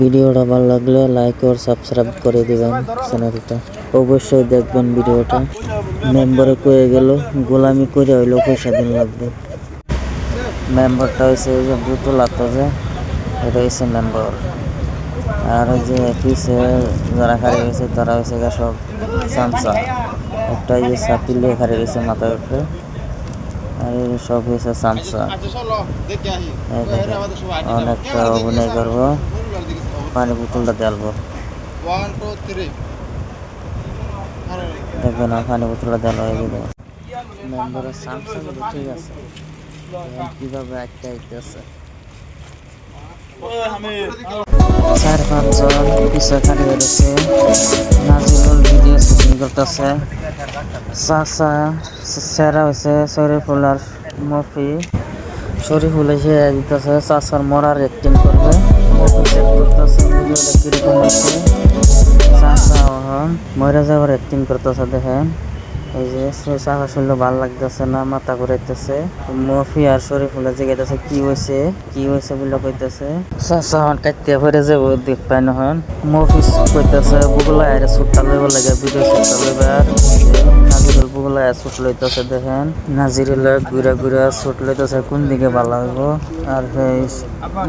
ভিডিওটা ভালো লাগলে লাইক ও সাবস্ক্রাইব করে দিবেন চ্যানেলটা অবশ্যই দেখবেন ভিডিওটা। মেম্বারে কয়ে গেল, গোলামি করে হইল পয়সা দিন লাগবে। মেম্বারটা হয়েছে যে বুতুল যে, এটা হয়েছে মেম্বার আর যে পিছে যারা খারে গেছে, তারা হয়েছে গা সব সামসা একটা যে সাপিলে খারে গেছে মাথার উপরে। আর সব হয়েছে সামসা অনেকটা অভিনয় করব। পানি বোতলটা দেলবো One, two, three. দেখবেন আর পানি বোতলটা দেওয়া হয়ে গেল। মেম্বারের কিন্তু ঠিক আছে। কীভাবে একটা আইতেছে চার পাঁচজন পিছে খালি রয়েছে। নাজিরুল ভিডিও শুটিং করতেছে। চাচা সেরা হয়েছে শরীফুল আর মফি। শরীফুল এসে দিতেছে চাচার মরার অ্যাক্টিং করবে। চেক করতেছে, ভিডিওটা কীরকম যাওয়ার অ্যাক্টিং করতেছে দেখেন। এই যে চাচা শুনলে ভালো লাগতেছে না, মাথা ঘুরাইতেছে। মফি আর শরীফুলের জিগাইতেছে, কি হয়েছে কি হয়েছে বলে কইতেছে। চাচা এখন কাটতে ভরে যাব দেখ পাই নহন মফি কইতেছে বুগলা আরে সুটটা লইব লাগে, ভিডিও সুটটা লইব আর নাজিরুল বুগলা সুট লইতেছে দেখেন। নাজিরুল ঘুরা ঘুরা সুট লইতেছে, কোন দিকে ভালো হইব? আর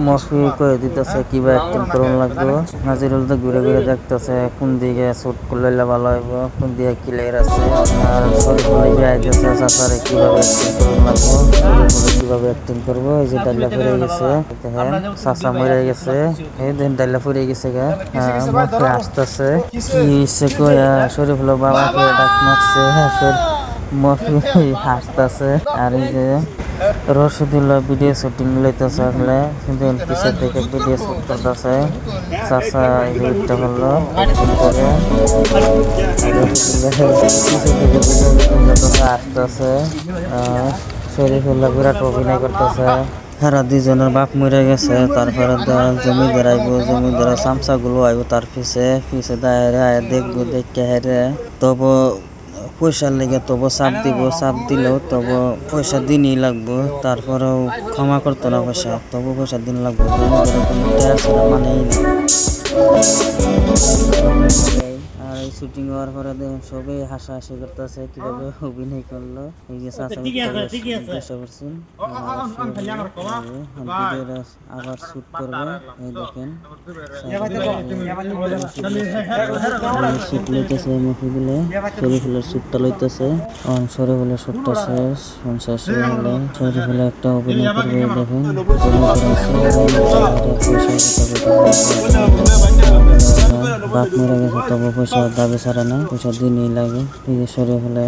মফি কয়ে দিতেছে, কিবা অ্যাক্টিং করুন লাগবে। নাজিরুল তো ঘুরে ঘুরে দেখতেছে, কোন দিকে শুট করলে ভালো হইব, কোন দিকে ক্লিয়ার আছে। আর যে আইতেছে, চাচারে কীভাবে অ্যাক্টিং করুন লাগবে? কীভাবে অ্যাক্টিং করব? এই যে ডাল্লা ফুরে গেছে, দেখেন, চাচা মরে গেছে। এই দেন ডাল্লা ফুরে গেছে গা। হ্যাঁ আসতেছে। কি হইছে কয়া? শরীফুল বাবাকে ডাক মারছে হ্যাঁ মফি হাসতেছে, আর এই যে রশিদুল্লাহ ভিডিও শুটিং লইতেছে আসলে, কিন্তু পিছের থেকে ভিডিও শুট করতেছে। চাচা এই যে উঠতে পারল acting করে। রশিদুল্লাহ পিছের থেকে ভিডিও শুটিং করতেছে আসতেছে শরীফুল্লাহ বিরাট অভিনয় করতেছে। তারা দুজনের বাপ মরে গেছে, তারপরে ধর জমিদার আইব জমিদার চামচা গুলো আইব তার পিছে পিছে দায়ের আয় দেখব, দেখে হেরে। তবু পয়সার লেগে তবু চাপ দিব, চাপ দিলেও তবু পয়সা দিনই লাগবো, তারপরেও ক্ষমা করতো না পয়সা, তবু পয়সা দিন লাগবো। জমিদারের শুটিং হওয়ার পরে দেখুন সবাই হাসাহাসি করতেছে কীভাবে অভিনয় করল এই যে চাচা করছেন ভিডিওটা আবার শুট করবে এই দেখেন শুট লইতেছে শরীফুলের শুটটা লইতেছে অন শরীফুলের শুটটা শেষ অন শেষ হয়ে গেলে শরীফুলে একটা অভিনয় করবে দেখেন বাপ মরে গেছে, তবু পয়সা দাবি সারা না পয়সা দিনই লাগে। এই সরে ফেলে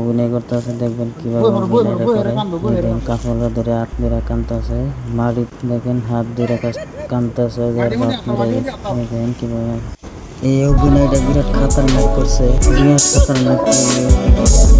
অভিনয় করতে আছে, দেখবেন কীভাবে অভিনয় করে। দেখেন কাপড় ধরে হাত ধরে কানতে আছে মারি দেখেন, হাত ধরে কানতেছে যার বাপ মরে গেছে। দেখেন কীভাবে এই অভিনয়টা বিরাট খাতারনাক করছে। বিরাট খাতারনাক মাইক।